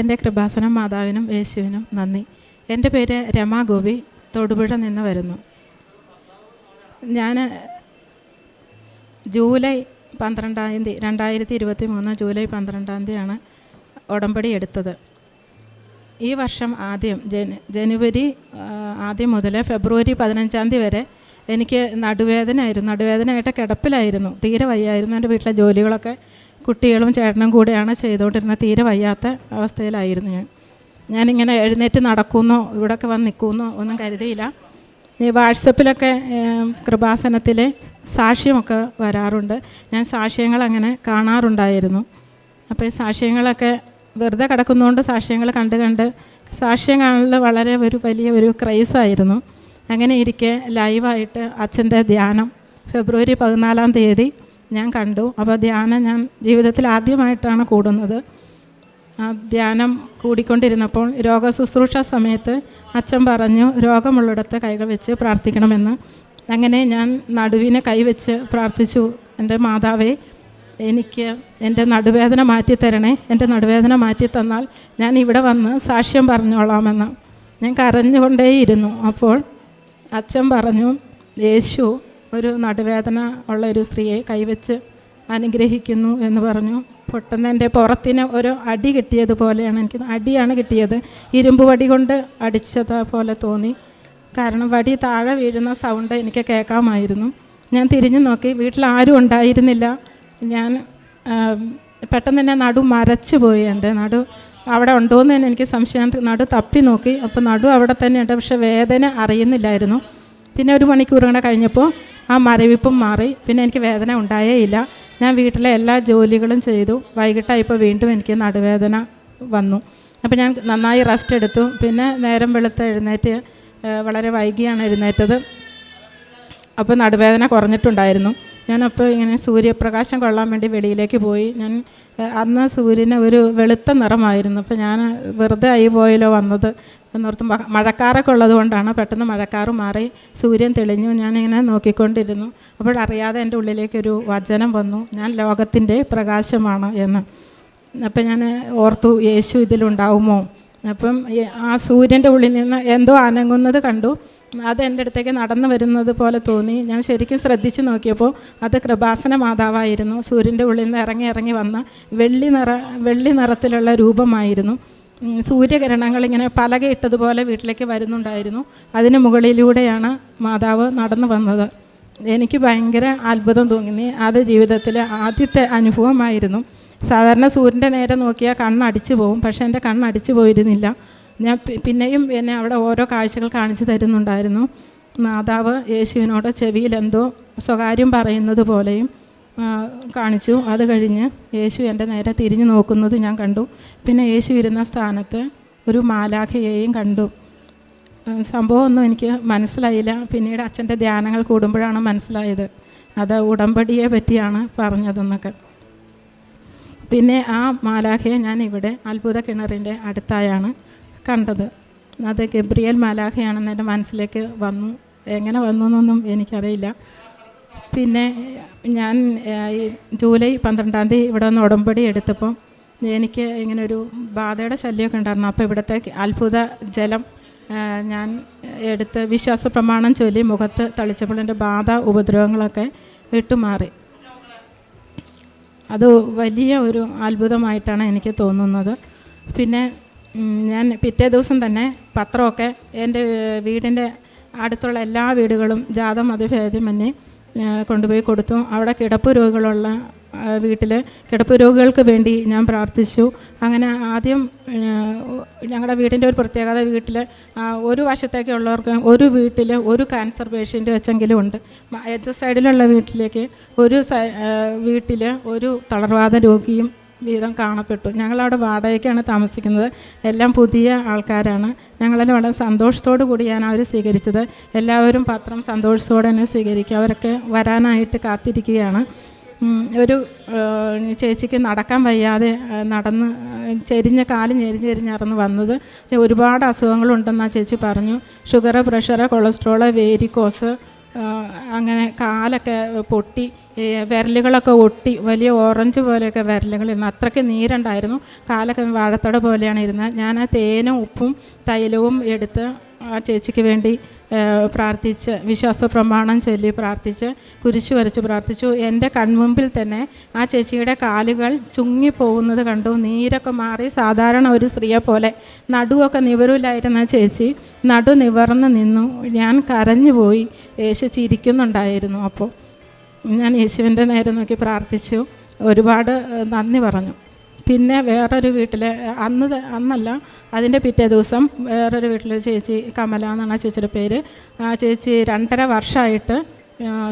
എന്റെ കൃപാസനം മാതാവിനും യേശുവിനും നന്ദി. എന്റെ പേര് രമാ ഗോപി. തൊടുപുഴ നിന്ന് വരുന്നു. ഞാൻ ജൂലൈ പന്ത്രണ്ടാം തീയതി രണ്ടായിരത്തി ഇരുപത്തി മൂന്ന് ജൂലൈ പന്ത്രണ്ടാം തീയതിയാണ് ഉടമ്പടി എടുത്തത്. ഈ വർഷം ആദ്യം ജന ജനുവരി ആദ്യം മുതൽ ഫെബ്രുവരി പതിനഞ്ചാം തീയതി വരെ എനിക്ക് നടുവേദനയായിരുന്നു. നടുവേദനയായിട്ട് കിടപ്പിലായിരുന്നു. തീരെ വയ്യായിരുന്നു. എന്റെ വീട്ടിലെ ജോലികളൊക്കെ കുട്ടികളും ചേട്ടനും കൂടെയാണ് ചെയ്തുകൊണ്ടിരുന്നത് തീരെ വയ്യാത്ത അവസ്ഥയിലായിരുന്നു ഞാൻ. ഞാനിങ്ങനെ എഴുന്നേറ്റ് നടക്കുന്നോ ഇവിടെയൊക്കെ വന്ന് നിൽക്കുമെന്നോ ഒന്നും കരുതിയില്ല. ഈ വാട്സപ്പിലൊക്കെ കൃപാസനത്തിലെ സാക്ഷ്യമൊക്കെ വരാറുണ്ട്. ഞാൻ സാക്ഷ്യങ്ങൾ അങ്ങനെ കാണാറുണ്ടായിരുന്നു. അപ്പോൾ ഈ സാക്ഷ്യങ്ങളൊക്കെ വെറുതെ കിടക്കുന്നതുകൊണ്ട് സാക്ഷ്യങ്ങൾ കണ്ട് കണ്ട് സാക്ഷ്യം കാണൽ വളരെ ഒരു വലിയ ഒരു ക്രൈസായിരുന്നു അങ്ങനെ ഇരിക്കെ ലൈവായിട്ട് അച്ഛന്റെ ധ്യാനം ഫെബ്രുവരി പതിനാലാം തീയതി ഞാൻ കണ്ടു. അപ്പോൾ ധ്യാനം ഞാൻ ജീവിതത്തിൽ ആദ്യമായിട്ടാണ് കൂടുന്നത്. ആ ധ്യാനം കൂടിക്കൊണ്ടിരുന്നപ്പോൾ രോഗശുശ്രൂഷ സമയത്ത് അച്ഛൻ പറഞ്ഞു രോഗമുള്ളിടത്ത് കൈകൾ വെച്ച് പ്രാർത്ഥിക്കണമെന്ന്. അങ്ങനെ ഞാൻ നടുവിനെ കൈവച്ച് പ്രാർത്ഥിച്ചു. എന്റെ മാതാവേ എനിക്ക് എന്റെ നടുവേദന മാറ്റി തരണേ എന്റെ നടുവേദന മാറ്റി തന്നാൽ ഞാൻ ഇവിടെ വന്ന് സാക്ഷ്യം പറഞ്ഞോളാമെന്ന്. ഞാൻ കരഞ്ഞുകൊണ്ടേയിരുന്നു. അപ്പോൾ അച്ഛൻ പറഞ്ഞു യേശു ഒരു നടുവേദന ഉള്ള ഒരു സ്ത്രീയെ കൈവച്ച് അനുഗ്രഹിക്കുന്നു എന്ന് പറഞ്ഞു. പൊട്ടുന്ന എന്റെ പുറത്തിന് ഒരു അടി കിട്ടിയതുപോലെയാണ് എനിക്ക് അടിയാണ് കിട്ടിയത്. ഇരുമ്പ് വടി കൊണ്ട് അടിച്ചത് പോലെ തോന്നി. കാരണം വടി താഴെ വീഴുന്ന സൗണ്ട് എനിക്ക് കേൾക്കാമായിരുന്നു. ഞാൻ തിരിഞ്ഞു നോക്കി. വീട്ടിൽ ആരും ഉണ്ടായിരുന്നില്ല. ഞാൻ പെട്ടെന്ന് തന്നെ നടു മരച്ചു പോയി എന്റെ. നടു അവിടെ ഉണ്ടോയെന്ന് തന്നെ എനിക്ക് സംശയം. നടു തപ്പി നോക്കി. അപ്പോൾ നടു അവിടെ തന്നെ ഉണ്ട് പക്ഷേ വേദന അറിയുന്നില്ലായിരുന്നു. പിന്നെ ഒരു മണിക്കൂർ കൂടെ കഴിഞ്ഞപ്പോൾ ആ മരവിപ്പും മാറി. പിന്നെ എനിക്ക് വേദന ഉണ്ടായേ ഇല്ല ഞാൻ വീട്ടിലെ എല്ലാ ജോലികളും ചെയ്തു. വൈകിട്ടായപ്പോൾ വീണ്ടും എനിക്ക് നടുവേദന വന്നു. അപ്പോൾ ഞാൻ നന്നായി റെസ്റ്റ് എടുത്തു. പിന്നെ നേരം വെളുത്ത് എഴുന്നേറ്റ് വളരെ വൈകിയാണ് എഴുന്നേറ്റത്. അപ്പോൾ നടുവേദന കുറഞ്ഞിട്ടുണ്ടായിരുന്നു. ഞാനപ്പോൾ ഇങ്ങനെ സൂര്യപ്രകാശം കൊള്ളാൻ വേണ്ടി വെളിയിലേക്ക് പോയി. ഞാൻ അന്ന് സൂര്യന് ഒരു വെളുത്ത നിറമായിരുന്നു. അപ്പോൾ ഞാൻ വെറുതെ ആയി പോയല്ലോ വന്നത്. എന്നോർത്ത് മഴക്കാറൊക്കെ ഉള്ളത് കൊണ്ടാണ് പെട്ടെന്ന് മഴക്കാറ് മാറി സൂര്യൻ തെളിഞ്ഞു. ഞാനിങ്ങനെ നോക്കിക്കൊണ്ടിരുന്നു. അപ്പോഴറിയാതെ എന്റെ ഉള്ളിലേക്കൊരു വചനം വന്നു. ഞാൻ ലോകത്തിന്റെ പ്രകാശമാണ് എന്ന്. അപ്പം ഞാൻ ഓർത്തു യേശു ഇതിലുണ്ടാവുമോ? അപ്പം ആ സൂര്യന്റെ ഉള്ളിൽ നിന്ന് എന്തോ അനങ്ങുന്നത് കണ്ടു. അത് എന്റെ അടുത്തേക്ക് നടന്നു വരുന്നത് പോലെ തോന്നി. ഞാൻ ശരിക്കും ശ്രദ്ധിച്ചു നോക്കിയപ്പോൾ അത് കൃപാസന മാതാവായിരുന്നു. സൂര്യന്റെ ഉള്ളിൽ നിന്ന് ഇറങ്ങി ഇറങ്ങി വന്ന വെള്ളി നിറ വെള്ളി നിറത്തിലുള്ള രൂപമായിരുന്നു. സൂര്യകിരണങ്ങൾ ഇങ്ങനെ പലകയിട്ടതുപോലെ വീട്ടിലേക്ക് വരുന്നുണ്ടായിരുന്നു. അതിന് മുകളിലൂടെയാണ് മാതാവ് നടന്നു വന്നത്. എനിക്ക് ഭയങ്കര അത്ഭുതം തോന്നി. അത് ജീവിതത്തിലെ ആദ്യത്തെ അനുഭവമായിരുന്നു. സാധാരണ സൂര്യന്റെ നേരെ നോക്കിയാൽ കണ്ണടിച്ചു പോകും പക്ഷേ എന്റെ കണ്ണടിച്ചു പോയിരുന്നില്ല. ഞാൻ പിന്നെയും എന്നെ അവിടെ ഓരോ കാഴ്ചകൾ കാണിച്ചു തരുന്നുണ്ടായിരുന്നു. മാതാവ് യേശുവിനോട് ചെവിയിൽ എന്തോ സ്വകാര്യം പറയുന്നത് പോലെയും കാണിച്ചു. അത് കഴിഞ്ഞ് യേശു എന്റെ നേരെ തിരിഞ്ഞു നോക്കുന്നത് ഞാൻ കണ്ടു. പിന്നെ യേശു ഇരുന്ന സ്ഥാനത്ത് ഒരു മാലാഖയെയും കണ്ടു. സംഭവമൊന്നും എനിക്ക് മനസ്സിലായില്ല. പിന്നീട് അച്ഛന്റെ ധ്യാനങ്ങൾ കൂടുമ്പോഴാണ് മനസ്സിലായത്. അത് ഉടമ്പടിയെ പറ്റിയാണ് പറഞ്ഞതെന്നൊക്കെ. പിന്നെ ആ മാലാഖയെ ഞാൻ ഇവിടെ അത്ഭുത കിണറിന്റെ അടുത്തായാണ് കണ്ടത്. അത് ഗബ്രിയൽ മാലാഖയാണെന്ന് എന്റെ മനസ്സിലേക്ക് വന്നു. എങ്ങനെ വന്നു എന്നൊന്നും എനിക്കറിയില്ല. പിന്നെ ഞാൻ ജൂലൈ പന്ത്രണ്ടാം തീയതി ഇവിടെ നിന്ന് ഉടമ്പടി എടുത്തപ്പോൾ എനിക്ക് ഇങ്ങനെ ഒരു ബാധയുടെ ശല്യമൊക്കെ ഉണ്ടായിരുന്നു. അപ്പോൾ ഇവിടുത്തെ അത്ഭുത ജലം ഞാൻ എടുത്ത് വിശ്വാസ പ്രമാണം ചൊല്ലി മുഖത്ത് തളിച്ചപ്പോൾ എന്റെ ബാധ ഉപദ്രവങ്ങളൊക്കെ വിട്ടുമാറി. അത് വലിയ ഒരു അത്ഭുതമായിട്ടാണ് എനിക്ക് തോന്നുന്നത്. പിന്നെ ഞാൻ പിറ്റേ ദിവസം തന്നെ പത്രമൊക്കെ എന്റെ വീടിന്റെ അടുത്തുള്ള എല്ലാ വീടുകളും ജാത മതഭേദമന്യേ കൊണ്ടുപോയി കൊടുത്തു. അവിടെ കിടപ്പ് രോഗികളുള്ള വീട്ടിൽ കിടപ്പ് രോഗികൾക്ക് വേണ്ടി ഞാൻ പ്രാർത്ഥിച്ചു. അങ്ങനെ ആദ്യം ഞങ്ങളുടെ വീടിന്റെ ഒരു പ്രത്യേകത വീട്ടിൽ ഒരു വശത്തേക്കുള്ളവർക്ക് ഒരു വീട്ടിൽ ഒരു ക്യാൻസർ പേഷ്യന്റ് വെച്ചെങ്കിലും ഉണ്ട്. എതിർ സൈഡിലുള്ള വീട്ടിലേക്ക് ഒരു വീട്ടിൽ ഒരു തളർവാദ രോഗിയും വീതം കാണപ്പെട്ടു. ഞങ്ങളവിടെ വാടകയ്ക്കാണ് താമസിക്കുന്നത്. എല്ലാം പുതിയ ആൾക്കാരാണ്. ഞങ്ങളെല്ലാം വളരെ സന്തോഷത്തോടു കൂടിയാണ് അവർ സ്വീകരിച്ചത്. എല്ലാവരും പത്രം സന്തോഷത്തോടെ തന്നെ സ്വീകരിക്കുക അവരൊക്കെ വരാനായിട്ട് കാത്തിരിക്കുകയാണ്. ഒരു ചേച്ചിക്ക് നടക്കാൻ വയ്യാതെ നടന്ന് ചെരിഞ്ഞ കാൽ ഞെരിഞ്ഞ് ഞെരിഞ്ഞിറന്ന് വന്നത്. ഒരുപാട് അസുഖങ്ങളുണ്ടെന്ന് ആ ചേച്ചി പറഞ്ഞു. ഷുഗർ പ്രഷർ കൊളസ്ട്രോൾ വേരിക്കോസ് അങ്ങനെ കാലൊക്കെ പൊട്ടി ഈ വിരലുകളൊക്കെ ഒട്ടി വലിയ ഓറഞ്ച് പോലെയൊക്കെ വിരലുകളിരുന്നു അത്രയ്ക്ക് നീരുണ്ടായിരുന്നു. കാലൊക്കെ വാഴത്തോടെ പോലെയാണ് ഇരുന്നത്. ഞാൻ ആ തേനും ഉപ്പും തൈലവും എടുത്ത് ആ ചേച്ചിക്ക് വേണ്ടി പ്രാർത്ഥിച്ച് വിശ്വാസ പ്രമാണം ചൊല്ലി പ്രാർത്ഥിച്ച് കുരിശു വരച്ച് പ്രാർത്ഥിച്ചു. എന്റെ കൺമുമ്പിൽ തന്നെ ആ ചേച്ചിയുടെ കാലുകൾ ചുങ്ങിപ്പോകുന്നത് കണ്ടു. നീരൊക്കെ മാറി സാധാരണ ഒരു സ്ത്രീയെ പോലെ നടുവൊക്കെ നിവരൂലായിരുന്ന ചേച്ചി നടു നിവർന്ന് നിന്നു. ഞാൻ കരഞ്ഞുപോയി. യേശു ചിരിക്കുന്നുണ്ടായിരുന്നു അപ്പോൾ. ഞാൻ യേശുവിന്റെ നേരെ നോക്കി പ്രാർത്ഥിച്ചു. ഒരുപാട് നന്ദി പറഞ്ഞു. പിന്നെ വേറൊരു വീട്ടിലെ അന്ന് അന്നല്ല അതിന്റെ പിറ്റേ ദിവസം വേറൊരു വീട്ടിലെ ചേച്ചി കമല എന്നാണ് ആ ചേച്ചിയുടെ പേര്. ആ ചേച്ചി രണ്ടര വർഷമായിട്ട്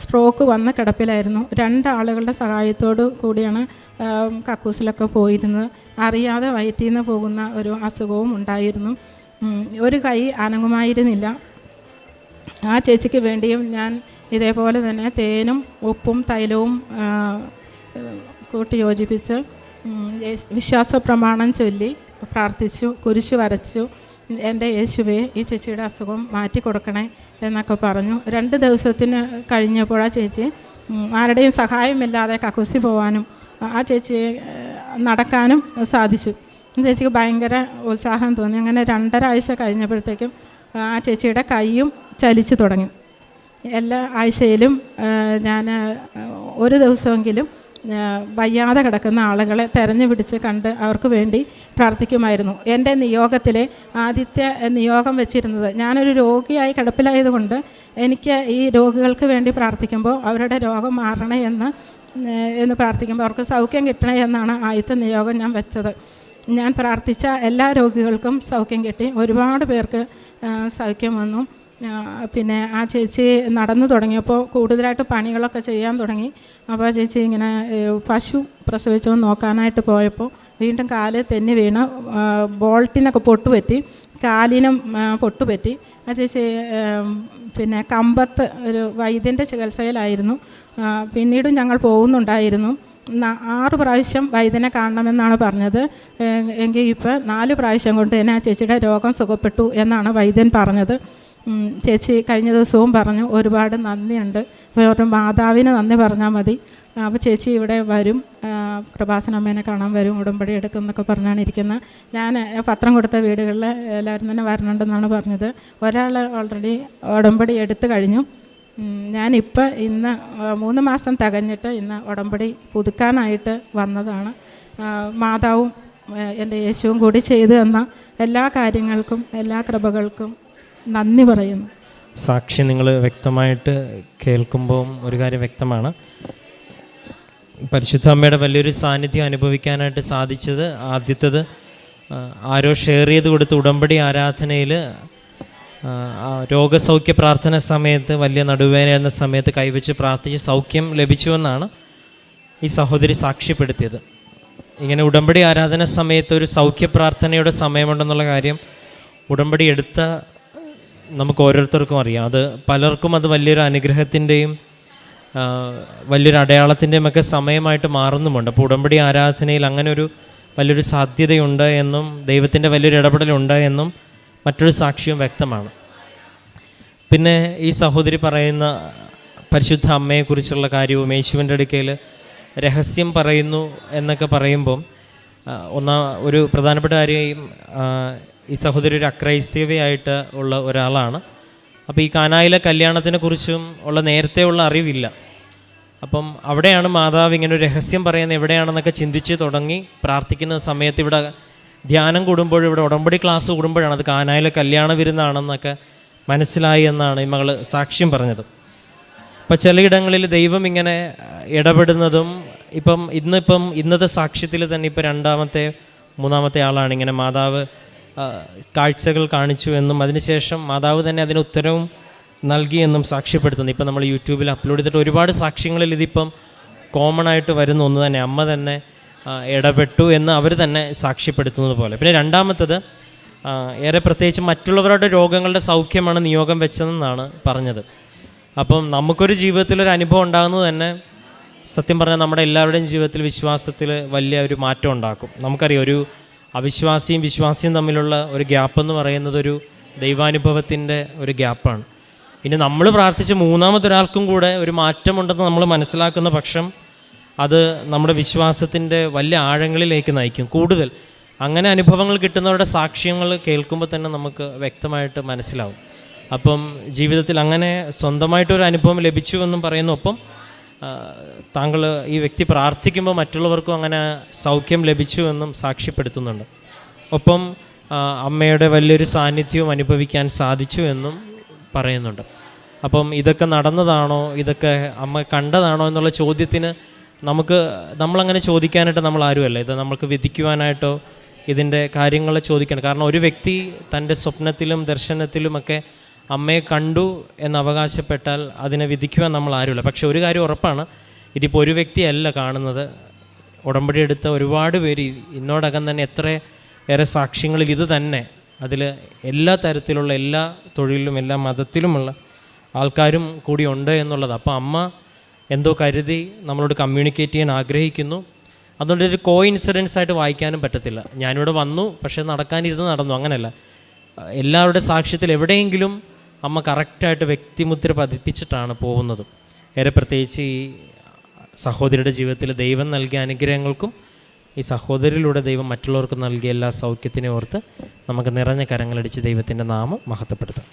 സ്ട്രോക്ക് വന്ന് കിടപ്പിലായിരുന്നു. രണ്ടാളുകളുടെ സഹായത്തോടു കൂടിയാണ് കക്കൂസിലൊക്കെ പോയിരുന്നത്. അറിയാതെ വയറ്റിൽ നിന്ന് പോകുന്ന ഒരു അസുഖവും ഉണ്ടായിരുന്നു. ഒരു കൈ അനങ്ങുമായിരുന്നില്ല. ആ ചേച്ചിക്ക് വേണ്ടിയും ഞാൻ ഇതേപോലെ തന്നെ തേനും ഉപ്പും തൈലവും കൂട്ടി യോജിപ്പിച്ച് വിശ്വാസ പ്രമാണം ചൊല്ലി പ്രാർത്ഥിച്ചു കുരിശു വരച്ചു എന്റെ യേശുവെ ഈ ചേച്ചിയുടെ അസുഖം മാറ്റി കൊടുക്കണേ എന്നൊക്കെ പറഞ്ഞു. രണ്ട് ദിവസത്തിന് കഴിഞ്ഞപ്പോഴാ ചേച്ചി ആരുടെയും സഹായമില്ലാതെ കക്കുസി പോവാനും ആ ചേച്ചി നടക്കാനും സാധിച്ചു. ചേച്ചിക്ക് ഭയങ്കര ഉത്സാഹം തോന്നി. അങ്ങനെ രണ്ടര ആഴ്ച കഴിഞ്ഞപ്പോഴത്തേക്കും ആ ചേച്ചിയുടെ കൈയും ചലിച്ചു തുടങ്ങി. എല്ലാ ആഴ്ചയിലും ഞാൻ ഒരു ദിവസമെങ്കിലും വയ്യാതെ കിടക്കുന്ന ആളുകളെ തെരഞ്ഞു പിടിച്ച് കണ്ട് അവർക്ക് വേണ്ടി പ്രാർത്ഥിക്കുമായിരുന്നു. എന്റെ നിയോഗത്തിലെ ആദ്യത്തെ നിയോഗം വെച്ചിരുന്നത് ഞാനൊരു രോഗിയായി കിടപ്പിലായതുകൊണ്ട് എനിക്ക് ഈ രോഗികൾക്ക് വേണ്ടി പ്രാർത്ഥിക്കുമ്പോൾ അവരുടെ രോഗം മാറണേ എന്ന് എന്ന് പ്രാർത്ഥിക്കുമ്പോൾ അവർക്ക് സൗഖ്യം കിട്ടണേ എന്നാണ് ആദ്യത്തെ നിയോഗം ഞാൻ വെച്ചത്. ഞാൻ പ്രാർത്ഥിച്ച എല്ലാ രോഗികൾക്കും സൗഖ്യം കിട്ടി. ഒരുപാട് പേർക്ക് സൗഖ്യം വന്നു. പിന്നെ ആ ചേച്ചി നടന്നു തുടങ്ങിയപ്പോൾ കൂടുതലായിട്ട് പണികളൊക്കെ ചെയ്യാൻ തുടങ്ങി. അപ്പോൾ ആ ചേച്ചി ഇങ്ങനെ പശു പ്രസവിച്ചു നോക്കാനായിട്ട് പോയപ്പോൾ വീണ്ടും കാൽ തെന്നി വീണ് ബോൾട്ടിനൊക്കെ പൊട്ടുപറ്റി കാലിനും പൊട്ടുപറ്റി. ആ ചേച്ചി പിന്നെ കമ്പത്ത് ഒരു വൈദ്യന്റെ ചികിത്സയിലായിരുന്നു. പിന്നീടും ഞങ്ങൾ പോകുന്നുണ്ടായിരുന്നു. ആറ് പ്രാവശ്യം വൈദ്യനെ കാണണമെന്നാണ് പറഞ്ഞത്. എങ്കിൽ ഇപ്പോൾ നാല് പ്രാവശ്യം കൊണ്ട് തന്നെ ആ ചേച്ചിയുടെ രോഗം സുഖപ്പെട്ടു എന്നാണ് വൈദ്യൻ പറഞ്ഞത്. ചേച്ചി കഴിഞ്ഞ ദിവസവും പറഞ്ഞു ഒരുപാട് നന്ദിയുണ്ട്. ഒരു മാതാവിന് നന്ദി പറഞ്ഞാൽ മതി. അപ്പോൾ ചേച്ചി ഇവിടെ വരും. കൃപാസനമ്മേനെ കാണാൻ വരും. ഉടമ്പടി എടുക്കും എന്നൊക്കെ പറഞ്ഞാണ് ഇരിക്കുന്നത്. ഞാൻ പത്രം കൊടുത്ത വീടുകളിൽ എല്ലാവരും തന്നെ വരണുണ്ടെന്നാണ് പറഞ്ഞത്. ഒരാൾ ഓൾറെഡി ഉടമ്പടി എടുത്തു കഴിഞ്ഞു. ഞാനിപ്പോൾ ഇന്ന് മൂന്ന് മാസം തികഞ്ഞിട്ട് ഇന്ന് ഉടമ്പടി പുതുക്കാനായിട്ട് വന്നതാണ്. മാതാവും എന്റെ യേശുവും കൂടി ചെയ്തു തന്ന എല്ലാ കാര്യങ്ങൾക്കും എല്ലാ കൃപകൾക്കും നന്ദി പറയുന്നു. സാക്ഷി നിങ്ങൾ വ്യക്തമായിട്ട് കേൾക്കുമ്പോൾ ഒരു കാര്യം വ്യക്തമാണ്. പരിശുദ്ധ അമ്മയുടെ വലിയൊരു സാന്നിധ്യം അനുഭവിക്കാനായിട്ട് സാധിച്ചത് ആദ്യത്തത് ആരോ ഷെയർ ചെയ്ത് കൊടുത്ത ഉടമ്പടി ആരാധനയിൽ രോഗസൗഖ്യ പ്രാർത്ഥന സമയത്ത് വലിയ നടുവേന എന്ന സമയത്ത് കൈവച്ച് പ്രാർത്ഥിച്ച് സൗഖ്യം ലഭിച്ചുവെന്നാണ് ഈ സഹോദരി സാക്ഷ്യപ്പെടുത്തിയത്. ഇങ്ങനെ ഉടമ്പടി ആരാധന സമയത്ത് ഒരു സൗഖ്യ പ്രാർത്ഥനയുടെ സമയമുണ്ടെന്നുള്ള കാര്യം ഉടമ്പടി എടുത്ത നമുക്ക് ഓരോരുത്തർക്കും അറിയാം. അത് പലർക്കും അത് വലിയൊരു അനുഗ്രഹത്തിന്റെയും വലിയൊരു അടയാളത്തിന്റെയും ഒക്കെ സമയമായിട്ട് മാറുന്നുമുണ്ട്. അപ്പോൾ ഉടമ്പടി ആരാധനയിൽ അങ്ങനെ ഒരു വലിയൊരു സാധ്യതയുണ്ട് എന്നും ദൈവത്തിന്റെ വലിയൊരു ഇടപെടലുണ്ട് എന്നും മറ്റൊരു സാക്ഷ്യം വ്യക്തമാണ്. പിന്നെ ഈ സഹോദരി പറയുന്ന പരിശുദ്ധ അമ്മയെക്കുറിച്ചുള്ള കാര്യവും യേശുവിന്റെ അടുക്കയിൽ രഹസ്യം പറയുന്നു എന്നൊക്കെ പറയുമ്പം ഒന്നാ ഒരു പ്രധാനപ്പെട്ട കാര്യം ഈ സഹോദരി ഒരു അക്രൈസ്തവയായിട്ട് ഉള്ള ഒരാളാണ്. അപ്പോൾ ഈ കാനായിലെ കല്യാണത്തിനെ കുറിച്ചും ഉള്ള നേരത്തെ ഉള്ള അറിവില്ല. അപ്പം അവിടെയാണ് മാതാവ് ഇങ്ങനെ ഒരു രഹസ്യം പറയുന്നത് എവിടെയാണെന്നൊക്കെ ചിന്തിച്ച് തുടങ്ങി പ്രാർത്ഥിക്കുന്ന സമയത്ത് ഇവിടെ ധ്യാനം കൂടുമ്പോൾ ഇവിടെ ഉടമ്പടി ക്ലാസ് കൂടുമ്പോഴാണ് അത് കാനായിലെ കല്യാണ വിരുന്നാണെന്നൊക്കെ മനസ്സിലായി എന്നാണ് ഈ മകൾ സാക്ഷ്യം പറഞ്ഞത്. അപ്പം ചിലയിടങ്ങളിൽ ദൈവം ഇങ്ങനെ ഇടപെടുന്നതും ഇപ്പം ഇന്നിപ്പം ഇന്നത്തെ സാക്ഷ്യത്തിൽ തന്നെ ഇപ്പം രണ്ടാമത്തെ മൂന്നാമത്തെ ആളാണ് ഇങ്ങനെ മാതാവ് കാഴ്ചകൾ കാണിച്ചു എന്നും അതിനുശേഷം മാതാവ് തന്നെ അതിന് ഉത്തരവും നൽകിയെന്നും സാക്ഷ്യപ്പെടുത്തുന്നു. ഇപ്പം നമ്മൾ യൂട്യൂബിൽ അപ്ലോഡ് ചെയ്തിട്ട് ഒരുപാട് സാക്ഷ്യങ്ങളിൽ ഇതിപ്പം കോമൺ ആയിട്ട് വരുന്ന ഒന്ന് തന്നെ അമ്മ തന്നെ ഇടപെട്ടു എന്ന് അവർ തന്നെ സാക്ഷ്യപ്പെടുത്തുന്നത് പോലെ. പിന്നെ രണ്ടാമത്തത് ഏറെ പ്രത്യേകിച്ച് മറ്റുള്ളവരുടെ രോഗങ്ങളുടെ സൗഖ്യമാണ് നിയോഗം വെച്ചതെന്നാണ് പറഞ്ഞത്. അപ്പം നമുക്കൊരു ജീവിതത്തിൽ ഒരു അനുഭവം ഉണ്ടാകുന്നത് തന്നെ സത്യം പറഞ്ഞാൽ നമ്മുടെ എല്ലാവരുടെയും ജീവിതത്തിൽ വിശ്വാസത്തിൽ വലിയ ഒരു മാറ്റം ഉണ്ടാക്കും. നമുക്കറിയാം ഒരു അവിശ്വാസിയും വിശ്വാസിയും തമ്മിലുള്ള ഒരു ഗ്യാപ്പ് എന്ന് പറയുന്നത് ഒരു ദൈവാനുഭവത്തിന്റെ ഒരു ഗ്യാപ്പാണ് ഇനി നമ്മൾ പ്രാർത്ഥിച്ച മൂന്നാമതൊരാൾക്കും കൂടെ ഒരു മാറ്റമുണ്ടെന്ന് നമ്മൾ മനസ്സിലാക്കുന്ന പക്ഷം അത് നമ്മുടെ വിശ്വാസത്തിന്റെ വലിയ ആഴങ്ങളിലേക്ക് നയിക്കും. കൂടുതൽ അങ്ങനെ അനുഭവങ്ങൾ കിട്ടുന്നവരുടെ സാക്ഷ്യങ്ങൾ കേൾക്കുമ്പോൾ തന്നെ നമുക്ക് വ്യക്തമായിട്ട് മനസ്സിലാവും. അപ്പം ജീവിതത്തിൽ അങ്ങനെ സ്വന്തമായിട്ടൊരു അനുഭവം ലഭിച്ചു എന്നും പറയുന്നു. ഒപ്പം താങ്കൾ ഈ വ്യക്തി പ്രാർത്ഥിക്കുമ്പോൾ മറ്റുള്ളവർക്കും അങ്ങനെ സൗഖ്യം ലഭിച്ചു എന്നും സാക്ഷ്യപ്പെടുത്തുന്നുണ്ട്. ഒപ്പം അമ്മയുടെ വലിയൊരു സാന്നിധ്യവും അനുഭവിക്കാൻ സാധിച്ചു എന്നും പറയുന്നുണ്ട്. അപ്പം ഇതൊക്കെ നടന്നതാണോ? ഇതൊക്കെ അമ്മ കണ്ടതാണോ എന്നുള്ള ചോദ്യത്തിന് നമുക്ക് നമ്മളങ്ങനെ ചോദിക്കാനായിട്ട് നമ്മൾ ആരുമല്ല. ഇത് നമുക്ക് വിധിക്കുവാനായിട്ടോ ഇതിന്റെ കാര്യങ്ങൾ ചോദിക്കണം. കാരണം ഒരു വ്യക്തി തന്റെ സ്വപ്നത്തിലും ദർശനത്തിലുമൊക്കെ അമ്മയെ കണ്ടു എന്ന് അവകാശപ്പെട്ടാൽ അതിനെ വിധിക്കുവാൻ നമ്മൾ ആരുമില്ല. പക്ഷെ ഒരു കാര്യം ഉറപ്പാണ് ഇതിപ്പോൾ ഒരു വ്യക്തിയല്ല കാണുന്നത്. ഉടമ്പടി എടുത്ത ഒരുപാട് പേര് ഇന്നോടകം തന്നെ എത്ര ഏറെ സാക്ഷ്യങ്ങളിൽ ഇത് തന്നെ. അതിൽ എല്ലാ തരത്തിലുള്ള എല്ലാ തൊഴിലിലും എല്ലാ മതത്തിലുമുള്ള ആൾക്കാരും കൂടി ഉണ്ട് എന്നുള്ളത്. അപ്പോൾ അമ്മ എന്തോ കരുതി നമ്മളോട് കമ്മ്യൂണിക്കേറ്റ് ചെയ്യാൻ ആഗ്രഹിക്കുന്നു. അതുകൊണ്ട് ഒരു കോ ഇൻസിഡൻസ് ആയിട്ട് വായിക്കാനും പറ്റത്തില്ല. ഞാനിവിടെ വന്നു പക്ഷേ നടക്കാനിരുന്ന് നടന്നു. അങ്ങനെയല്ല എല്ലാവരുടെ സാക്ഷ്യത്തിൽ എവിടെയെങ്കിലും അമ്മ കറക്റ്റായിട്ട് വ്യക്തിമുദ്ര പതിപ്പിച്ചിട്ടാണ് പോകുന്നത്. ഏറെ പ്രത്യേകിച്ച് ഈ സഹോദരിയുടെ ജീവിതത്തിൽ ദൈവം നൽകിയ അനുഗ്രഹങ്ങൾക്കും ഈ സഹോദരിയിലൂടെ ദൈവം മറ്റുള്ളവർക്ക് നൽകിയ എല്ലാ സൗഖ്യത്തിനെ ഓർത്ത് നമുക്ക് നിറഞ്ഞ കരങ്ങളടിച്ച് ദൈവത്തിന്റെ നാമം മഹത്വപ്പെടുത്താം.